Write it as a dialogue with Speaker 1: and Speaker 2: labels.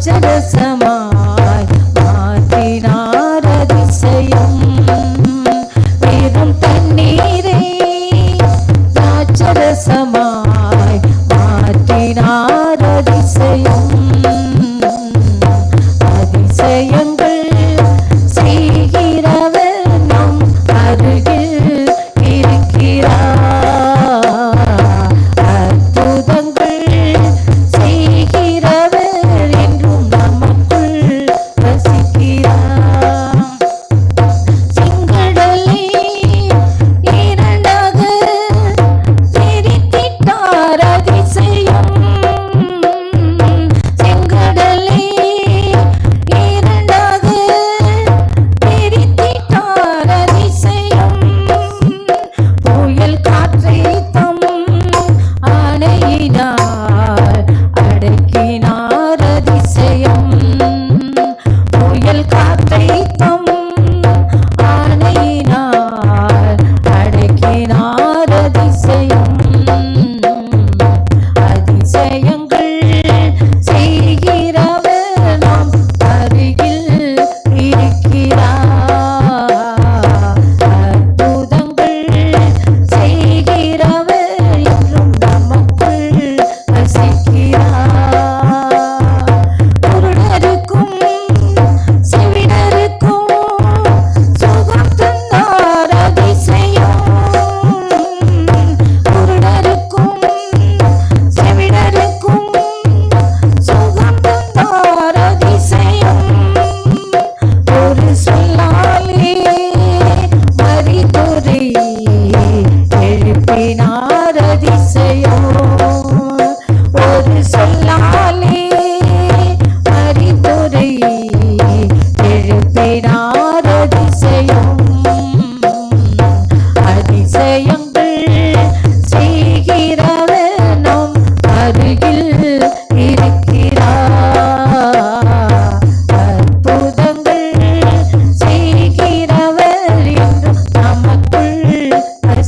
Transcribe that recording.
Speaker 1: अक्षर समा கையினார் அடக்கினார் அதிசயம். புயல் காத்தை அடக்கினார் அதிசயம்.